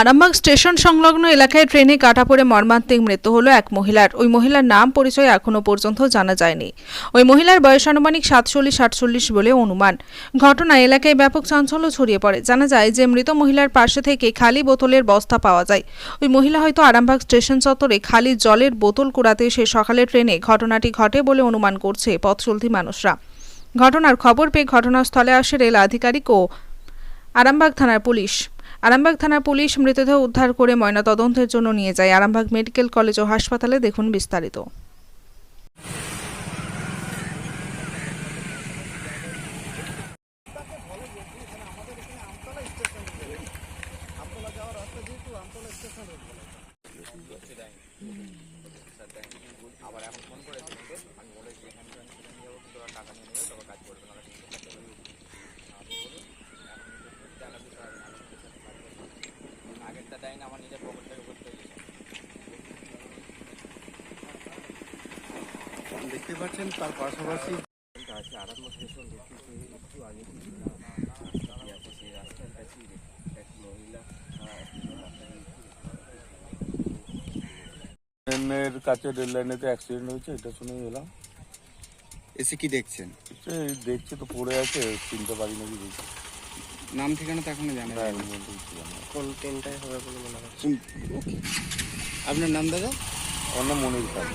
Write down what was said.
Arambagh station সংলগ্ন এলাকায় ট্রেনে কাটা পড়ে মর্মান্তিক মৃত্যু হলো এক মহিলার। ওই মহিলার নাম, পরিচয় এখনও পর্যন্ত জানা যায়নি। ওই মহিলার বয়স আনুমানিক সাতচল্লিশ, আটচল্লিশ বলে অনুমান। ঘটনা এলাকায় ব্যাপক চাঞ্চল্য ছড়িয়ে পড়ে। জানা যায় যে মৃত মহিলার পাশে থেকে খালি বোতলের বস্তা পাওয়া যায়। ওই মহিলা হয়তো আরামবাগ স্টেশন চত্বরে খালি জলের বোতল কুড়াতে সে সকালে ট্রেনে ঘটনাটি ঘটে বলে অনুমান করছে পথ চলতি মানুষরা। ঘটনার খবর পেয়ে ঘটনাস্থলে আসে রেল আধিকারিক ও আরামবাগ থানার পুলিশ। আরামবাগ থানার পুলিশ মৃতদেহ উদ্ধার করে ময়নাতদন্তের জন্য নিয়ে যায় আরামবাগ মেডিকেল কলেজ ও হাসপাতালে। দেখুন বিস্তারিত। দেখতে পাচ্ছেন তার পাশাপাশি ট্রেনের কাছে রেল লাইনেতে অ্যাক্সিডেন্ট হয়েছে এটা শুনেই এলাম। এসে কি দেখছেন? দেখছি তো পড়ে আছে চিনতে পারি নাকি দেখছি নাম ঠিকানা তো এখনও জানেন না। এখন পর্যন্ত কিছু জানি না। কোন ট্রেনটাই হবে বলে মনে হচ্ছে। আপনার নাম দাদা? আমার নাম মনির খান।